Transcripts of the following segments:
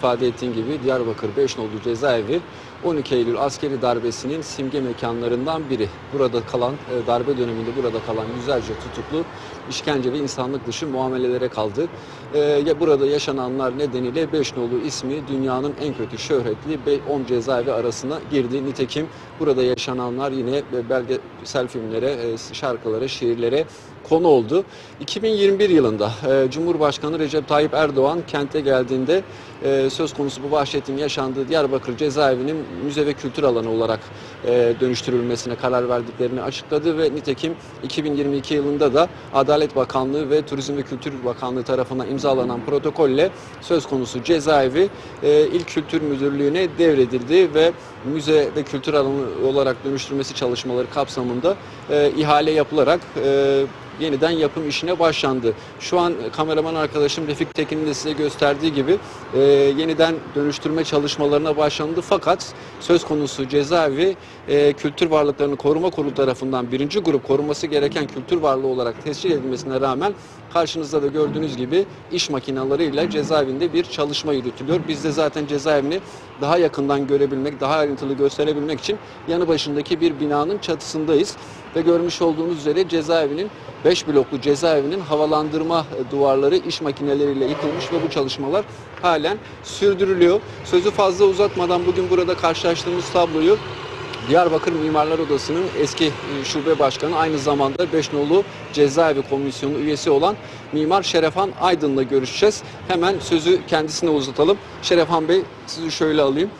ifade ettiğin gibi Diyarbakır Beşnolu cezaevi 12 Eylül askeri darbesinin simge mekanlarından biri. Burada kalan, e, darbe döneminde burada kalan yüzlerce tutuklu işkence ve insanlık dışı muamelelere kaldı. E, ya burada yaşananlar nedeniyle Beşnolu ismi dünyanın en kötü şöhretli be- 10 cezaevi arasına girdi. Nitekim burada yaşananlar yine belgesel filmlere, e, şarkılara, şiirlere konu oldu. 2021 yılında e, Cumhurbaşkanı Recep Tayyip Erdoğan kente geldiğinde e, söz konusu bu vahşetin yaşandığı Diyarbakır cezaevinin müze ve kültür alanı olarak dönüştürülmesine karar verdiklerini açıkladı ve nitekim 2022 yılında da Adalet Bakanlığı ve Turizm ve Kültür Bakanlığı tarafından imzalanan protokolle söz konusu cezaevi e, İl Kültür Müdürlüğü'ne devredildi ve müze ve kültür alanı olarak dönüştürmesi çalışmaları kapsamında e, ihale yapılarak e, yeniden yapım işine başlandı. Şu an kameraman arkadaşım Refik Tekin'in de size gösterdiği gibi e, yeniden dönüştürme çalışmalarına başlandı. Fakat söz konusu cezaevi e, Kültür Varlıklarını Koruma Kurulu tarafından birinci grup korunması gereken kültür varlığı olarak tescil edilmesine rağmen karşınızda da gördüğünüz gibi iş makinalarıyla cezaevinde bir çalışma yürütülüyor. Biz de zaten cezaevini daha yakından görebilmek, daha ayrıntılı gösterebilmek için yanı başındaki bir binanın çatısındayız. Ve görmüş olduğunuz üzere cezaevinin 5 bloklu cezaevinin havalandırma duvarları iş makineleriyle yıkılmış ve bu çalışmalar halen sürdürülüyor. Sözü fazla uzatmadan bugün burada karşılaştığımız tabloyu Diyarbakır Mimarlar Odası'nın eski e, şube başkanı aynı zamanda Beşnolu Cezaevi Komisyonu üyesi olan Mimar Şerefhan Aydın'la görüşeceğiz. Hemen sözü kendisine uzatalım. Şerefhan Bey sizi şöyle alayım.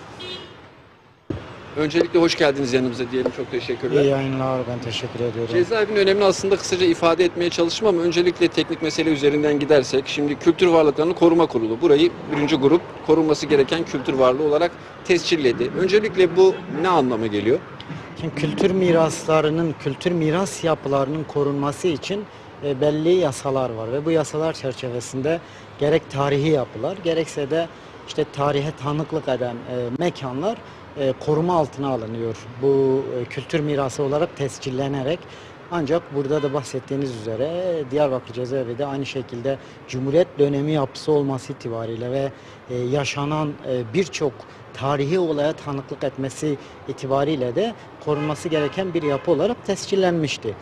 Öncelikle hoş geldiniz yanımıza diyelim. Çok teşekkürler. İyi yayınlar ben teşekkür ediyorum. Cezaevinin önemini aslında kısaca ifade etmeye çalıştım ama öncelikle teknik mesele üzerinden gidersek şimdi Kültür Varlıklarını Koruma Kurulu burayı birinci grup korunması gereken kültür varlığı olarak tescilledi. Öncelikle bu ne anlama geliyor? Şimdi kültür miraslarının, kültür miras yapılarının korunması için e, belli yasalar var ve bu yasalar çerçevesinde gerek tarihi yapılar gerekse de işte tarihe tanıklık eden e, mekanlar e, koruma altına alınıyor. Bu e, kültür mirası olarak tescillenerek ancak burada da bahsettiğiniz üzere Diyarbakır Cezaevi de aynı şekilde Cumhuriyet dönemi yapısı olması itibariyle ve e, yaşanan e, birçok tarihi olaya tanıklık etmesi itibariyle de korunması gereken bir yapı olarak tescillenmişti.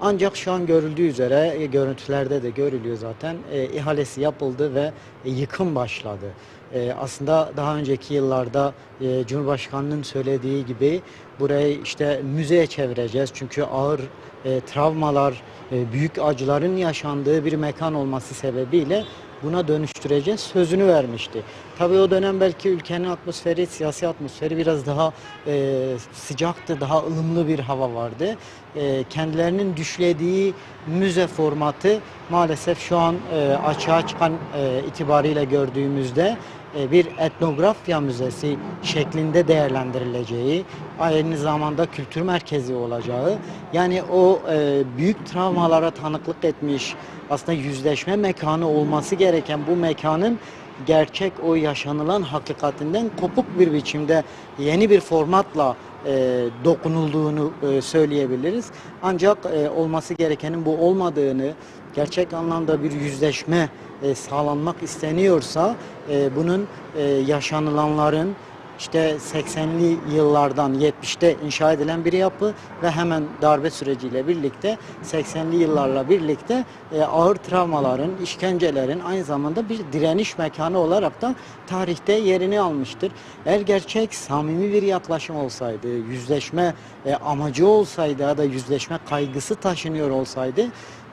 Ancak şu an görüldüğü üzere e, görüntülerde de görülüyor zaten e, ihalesi yapıldı ve e, yıkım başladı. E, aslında daha önceki yıllarda e, Cumhurbaşkanının söylediği gibi burayı işte müzeye çevireceğiz. Çünkü ağır e, travmalar, e, büyük acıların yaşandığı bir mekan olması sebebiyle buna dönüştüreceğiz sözünü vermişti. Tabii o dönem belki ülkenin atmosferi, siyasi atmosferi biraz daha e, sıcaktı, daha ılımlı bir hava vardı. E, kendilerinin düşlediği müze formatı maalesef şu an e, açığa çıkan e, itibariyle gördüğümüzde e, bir etnografya müzesi şeklinde değerlendirileceği, aynı zamanda kültür merkezi olacağı, yani o e, büyük travmalara tanıklık etmiş, aslında yüzleşme mekanı olması gereken bu mekanın gerçek o yaşanılan hakikatinden kopuk bir biçimde yeni bir formatla e, dokunulduğunu e, söyleyebiliriz. Ancak e, olması gerekenin bu olmadığını, gerçek anlamda bir yüzleşme e, sağlanmak isteniyorsa e, bunun e, yaşanılanların işte 80'li yıllardan 70'te inşa edilen bir yapı ve hemen darbe süreciyle birlikte 80'li yıllarla birlikte e, ağır travmaların, işkencelerin aynı zamanda bir direniş mekanı olarak da tarihte yerini almıştır. Eğer gerçek samimi bir yaklaşım olsaydı, yüzleşme e, amacı olsaydı ya da yüzleşme kaygısı taşınıyor olsaydı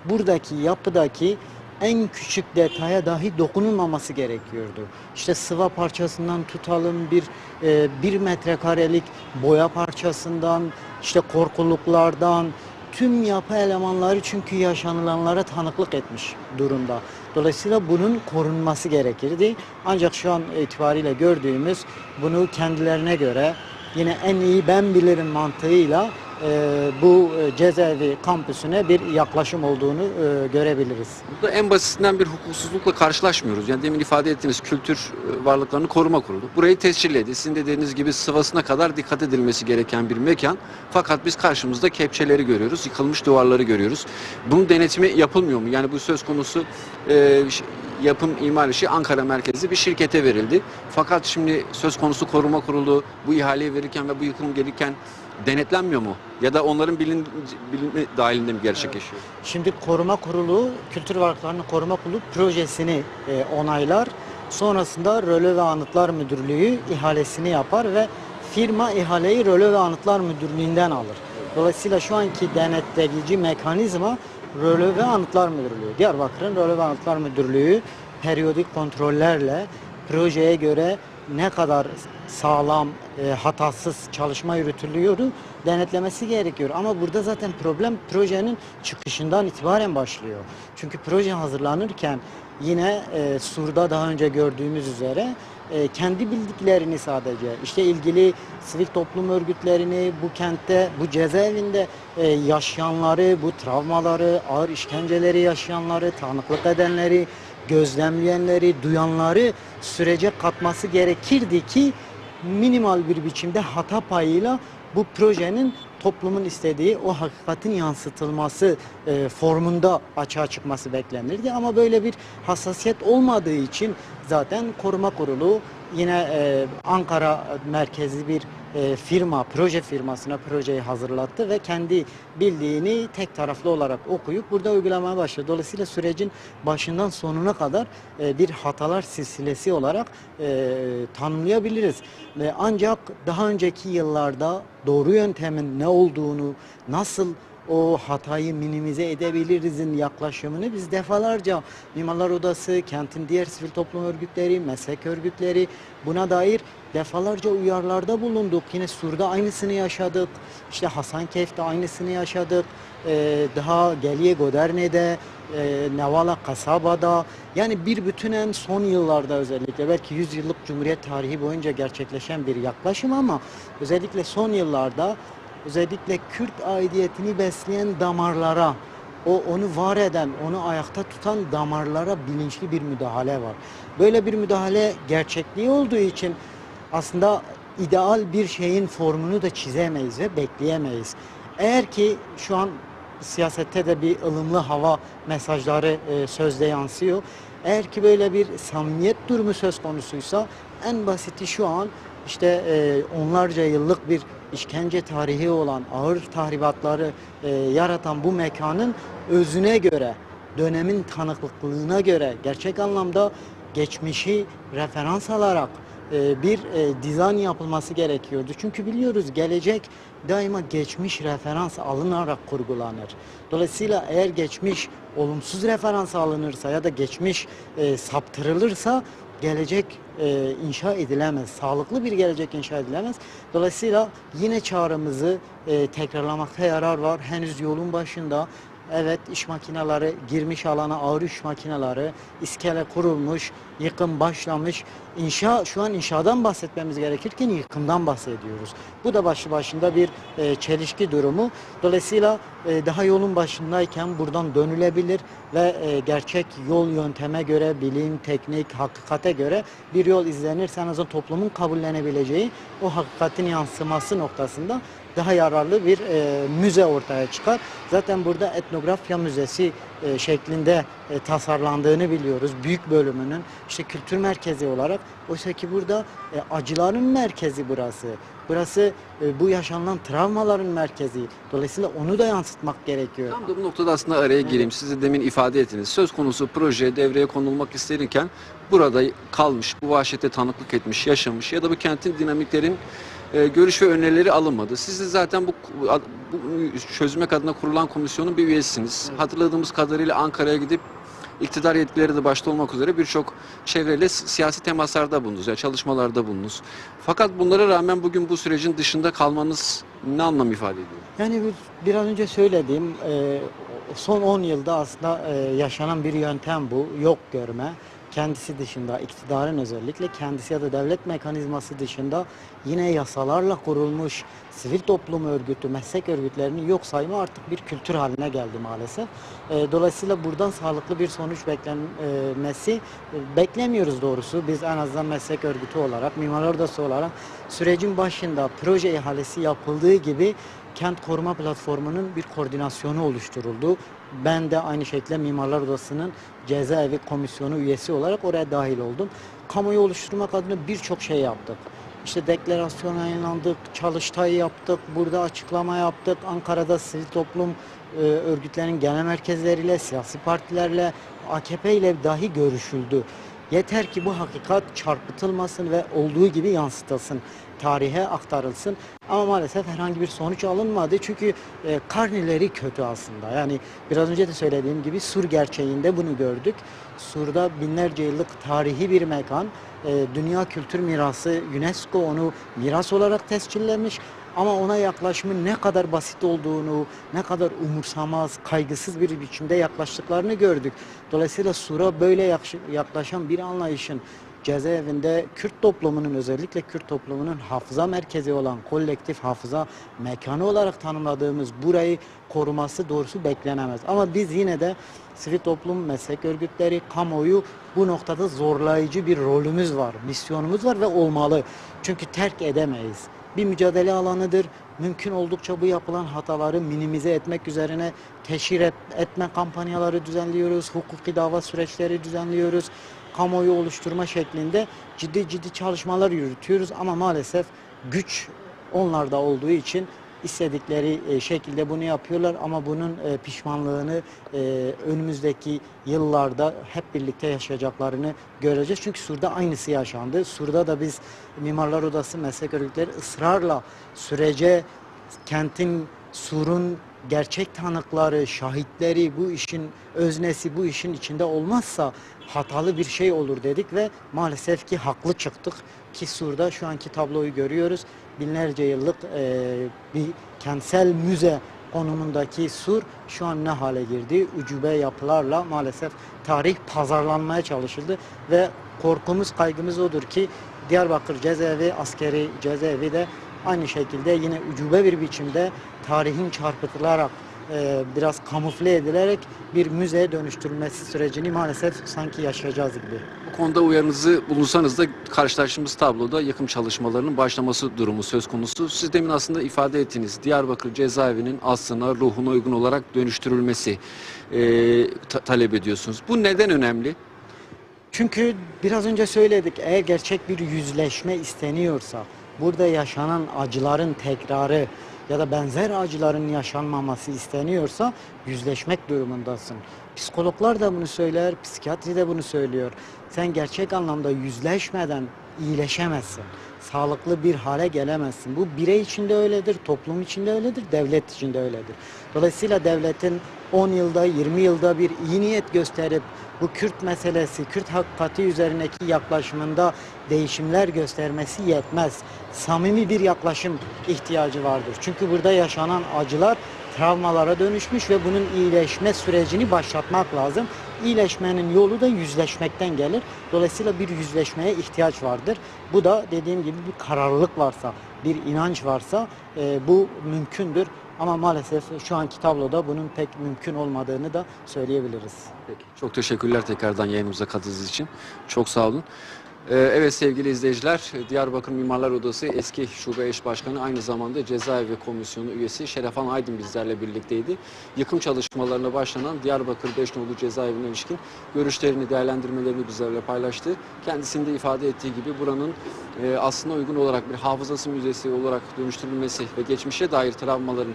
buradaki yapıdaki en küçük detaya dahi dokunulmaması gerekiyordu. İşte sıva parçasından tutalım bir e, bir metrekarelik boya parçasından işte korkuluklardan tüm yapı elemanları çünkü yaşanılanlara tanıklık etmiş durumda. Dolayısıyla bunun korunması gerekirdi. Ancak şu an itibariyle gördüğümüz bunu kendilerine göre yine en iyi ben bilirim mantığıyla e, bu e, cezaevi kampüsüne bir yaklaşım olduğunu e, görebiliriz. Burada en basitinden bir hukuksuzlukla karşılaşmıyoruz. Yani demin ifade ettiğiniz kültür e, varlıklarını koruma kurulu. Burayı tescilledi. Sizin de dediğiniz gibi sıvasına kadar dikkat edilmesi gereken bir mekan. Fakat biz karşımızda kepçeleri görüyoruz, yıkılmış duvarları görüyoruz. Bunun denetimi yapılmıyor mu? Yani bu söz konusu e, yapım imar işi Ankara merkezli bir şirkete verildi. Fakat şimdi söz konusu koruma kurulu bu ihaleyi verirken ve bu yıkım gelirken denetlenmiyor mu? Ya da onların bilin, bilimi dahilinde mi gerçekleşiyor? Şimdi koruma kurulu, kültür varlıklarını koruma kurulu projesini e, onaylar. Sonrasında Röle ve Anıtlar Müdürlüğü ihalesini yapar ve firma ihaleyi Röle ve Anıtlar Müdürlüğü'nden alır. Dolayısıyla şu anki denetleyici mekanizma Röle ve Anıtlar Müdürlüğü. Diyarbakır'ın Röle ve Anıtlar Müdürlüğü periyodik kontrollerle projeye göre ne kadar sağlam, e, hatasız çalışma yürütülüyoru denetlemesi gerekiyor. Ama burada zaten problem projenin çıkışından itibaren başlıyor. Çünkü proje hazırlanırken yine e, Sur'da daha önce gördüğümüz üzere e, kendi bildiklerini sadece işte ilgili sivil toplum örgütlerini bu kentte bu cezaevinde e, yaşayanları bu travmaları ağır işkenceleri yaşayanları tanıklık edenleri gözlemleyenleri duyanları sürece katması gerekirdi ki minimal bir biçimde hata payıyla bu projenin toplumun istediği o hakikatin yansıtılması e, formunda açığa çıkması beklenirdi. Ama böyle bir hassasiyet olmadığı için zaten koruma kurulu yine e, Ankara merkezli bir e, firma, proje firmasına projeyi hazırlattı ve kendi bildiğini tek taraflı olarak okuyup burada uygulamaya başladı. Dolayısıyla sürecin başından sonuna kadar e, bir hatalar silsilesi olarak e, tanımlayabiliriz. Ve ancak daha önceki yıllarda doğru yöntemin ne olduğunu, nasıl o hatayı minimize edebilirizin yaklaşımını biz defalarca Mimarlar Odası, kentin diğer sivil toplum örgütleri, meslek örgütleri buna dair defalarca uyarılarda bulunduk. Yine Sur'da aynısını yaşadık. İşte Hasankeyf'te aynısını yaşadık. Ee, daha Geliye Goderne'de, e, Nevala Kasaba'da yani bir bütünen son yıllarda özellikle belki 100 yıllık Cumhuriyet tarihi boyunca gerçekleşen bir yaklaşım ama özellikle son yıllarda özellikle Kürt aidiyetini besleyen damarlara, o onu var eden, onu ayakta tutan damarlara bilinçli bir müdahale var. Böyle bir müdahale gerçekliği olduğu için aslında ideal bir şeyin formunu da çizemeyiz ve bekleyemeyiz. Eğer ki şu an siyasette de bir ılımlı hava mesajları e, sözde yansıyor. Eğer ki böyle bir samimiyet durumu söz konusuysa en basiti şu an işte e, onlarca yıllık bir işkence tarihi olan ağır tahribatları e, yaratan bu mekanın özüne göre, dönemin tanıklıklığına göre gerçek anlamda geçmişi referans alarak e, bir e, dizayn yapılması gerekiyordu. Çünkü biliyoruz gelecek daima geçmiş referans alınarak kurgulanır. Dolayısıyla eğer geçmiş olumsuz referans alınırsa ya da geçmiş e, saptırılırsa gelecek e, inşa edilemez. Sağlıklı bir gelecek inşa edilemez. Dolayısıyla yine çağrımızı e, tekrarlamakta yarar var. Henüz yolun başında Evet iş makineleri girmiş alana ağır iş makineleri, iskele kurulmuş, yıkım başlamış. İnşa şu an inşadan bahsetmemiz gerekirken yıkımdan bahsediyoruz. Bu da başlı başında bir e, çelişki durumu. Dolayısıyla e, daha yolun başındayken buradan dönülebilir ve e, gerçek yol yönteme göre, bilim, teknik, hakikate göre bir yol izlenirse en azından toplumun kabullenebileceği o hakikatin yansıması noktasında daha yararlı bir e, müze ortaya çıkar. Zaten burada etnografya müzesi e, şeklinde e, tasarlandığını biliyoruz. Büyük bölümünün işte kültür merkezi olarak. Oysa ki burada e, acıların merkezi burası. Burası e, bu yaşanılan travmaların merkezi. Dolayısıyla onu da yansıtmak gerekiyor. Tam da bu noktada aslında araya gireyim. Siz de demin ifade ettiniz. Söz konusu proje devreye konulmak istenirken burada kalmış, bu vahşete tanıklık etmiş, yaşamış ya da bu kentin dinamiklerin e, görüş ve önerileri alınmadı. Siz de zaten bu, bu çözümek adına kurulan komisyonun bir üyesiniz. Hatırladığımız kadarıyla Ankara'ya gidip iktidar yetkileri de başta olmak üzere birçok çevreyle si- siyasi temaslarda bulundunuz, ya çalışmalarda bulundunuz. Fakat bunlara rağmen bugün bu sürecin dışında kalmanız ne anlam ifade ediyor? Yani bir- biraz önce söylediğim e, son 10 yılda aslında e, yaşanan bir yöntem bu. Yok görme. Kendisi dışında, iktidarın özellikle kendisi ya da devlet mekanizması dışında yine yasalarla kurulmuş sivil toplum örgütü, meslek örgütlerini yok sayma artık bir kültür haline geldi maalesef. E, dolayısıyla buradan sağlıklı bir sonuç beklenmesi e, beklemiyoruz doğrusu. Biz en azından meslek örgütü olarak, Mimarlar Odası olarak sürecin başında proje ihalesi yapıldığı gibi kent koruma platformunun bir koordinasyonu oluşturuldu. Ben de aynı şekilde Mimarlar Odası'nın cezaevi komisyonu üyesi olarak oraya dahil oldum. Kamuoyu oluşturmak adına birçok şey yaptık. İşte deklarasyon yayınlandık, çalıştay yaptık, burada açıklama yaptık. Ankara'da sivil toplum e, örgütlerinin genel merkezleriyle, siyasi partilerle, AKP ile dahi görüşüldü. Yeter ki bu hakikat çarpıtılmasın ve olduğu gibi yansıtılsın, tarihe aktarılsın. Ama maalesef herhangi bir sonuç alınmadı çünkü e, karneleri kötü aslında. Yani biraz önce de söylediğim gibi Sur gerçeğinde bunu gördük. Sur'da binlerce yıllık tarihi bir mekan, e, Dünya Kültür Mirası, UNESCO onu miras olarak tescillemiş. Ama ona yaklaşımın ne kadar basit olduğunu, ne kadar umursamaz, kaygısız bir biçimde yaklaştıklarını gördük. Dolayısıyla Sur'a böyle yaklaşan bir anlayışın cezaevinde Kürt toplumunun özellikle Kürt toplumunun hafıza merkezi olan kolektif hafıza mekanı olarak tanımladığımız burayı koruması doğrusu beklenemez. Ama biz yine de sivil toplum, meslek örgütleri, kamuoyu bu noktada zorlayıcı bir rolümüz var, misyonumuz var ve olmalı. Çünkü terk edemeyiz. Bir mücadele alanıdır. Mümkün oldukça bu yapılan hataları minimize etmek üzerine teşhir et- etme kampanyaları düzenliyoruz, hukuki dava süreçleri düzenliyoruz kamuoyu oluşturma şeklinde ciddi ciddi çalışmalar yürütüyoruz ama maalesef güç onlarda olduğu için istedikleri e, şekilde bunu yapıyorlar ama bunun e, pişmanlığını e, önümüzdeki yıllarda hep birlikte yaşayacaklarını göreceğiz. Çünkü Sur'da aynısı yaşandı. Sur'da da biz Mimarlar Odası meslek örgütleri ısrarla sürece kentin Sur'un gerçek tanıkları, şahitleri, bu işin öznesi bu işin içinde olmazsa hatalı bir şey olur dedik ve maalesef ki haklı çıktık. Ki Sur'da şu anki tabloyu görüyoruz. Binlerce yıllık eee, bir kentsel müze konumundaki Sur şu an ne hale girdi? Ucube yapılarla maalesef tarih pazarlanmaya çalışıldı ve korkumuz kaygımız odur ki Diyarbakır cezaevi, askeri cezaevi de aynı şekilde yine ucube bir biçimde tarihin çarpıtılarak e, biraz kamufle edilerek bir müzeye dönüştürülmesi sürecini maalesef sanki yaşayacağız gibi. Bu konuda uyarınızı bulunsanız da karşılaştığımız tabloda yakım çalışmalarının başlaması durumu söz konusu. Siz demin aslında ifade ettiğiniz Diyarbakır cezaevinin aslına, ruhuna uygun olarak dönüştürülmesi e, ta- talep ediyorsunuz. Bu neden önemli? Çünkü biraz önce söyledik eğer gerçek bir yüzleşme isteniyorsa burada yaşanan acıların tekrarı ya da benzer acıların yaşanmaması isteniyorsa yüzleşmek durumundasın. Psikologlar da bunu söyler, psikiyatri de bunu söylüyor. Sen gerçek anlamda yüzleşmeden iyileşemezsin. Sağlıklı bir hale gelemezsin. Bu birey için de öyledir, toplum için de öyledir, devlet için de öyledir. Dolayısıyla devletin 10 yılda, 20 yılda bir iyi niyet gösterip bu Kürt meselesi, Kürt hakikati üzerindeki yaklaşımında değişimler göstermesi yetmez. Samimi bir yaklaşım ihtiyacı vardır. Çünkü burada yaşanan acılar travmalara dönüşmüş ve bunun iyileşme sürecini başlatmak lazım. İyileşmenin yolu da yüzleşmekten gelir. Dolayısıyla bir yüzleşmeye ihtiyaç vardır. Bu da dediğim gibi bir kararlılık varsa, bir inanç varsa e, bu mümkündür. Ama maalesef şu anki tabloda bunun pek mümkün olmadığını da söyleyebiliriz. Peki. Çok teşekkürler tekrardan yayınımıza katıldığınız için. Çok sağ olun. Ee, Evet sevgili izleyiciler, Diyarbakır Mimarlar Odası eski şube eş başkanı aynı zamanda cezaevi komisyonu üyesi Şerefan Aydın bizlerle birlikteydi. Yıkım çalışmalarına başlanan Diyarbakır 5 nolu cezaevine ilişkin görüşlerini, değerlendirmelerini bizlerle paylaştı. Kendisinin de ifade ettiği gibi buranın e, aslına uygun olarak bir hafızası müzesi olarak dönüştürülmesi ve geçmişe dair travmaların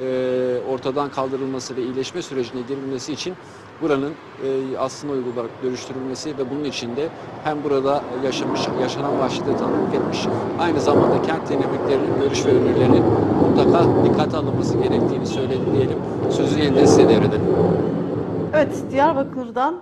e, ortadan kaldırılması ve iyileşme sürecine girilmesi için buranın e, aslına uygun olarak dönüştürülmesi ve bunun içinde hem burada yaşamış, yaşanan vahşeti tanıklık etmiş, aynı zamanda kent dinamiklerinin görüş ve önerilerinin mutlaka dikkate alınması gerektiğini söyledi diyelim. Sözü yeniden size devredelim. Evet, Diyarbakır'dan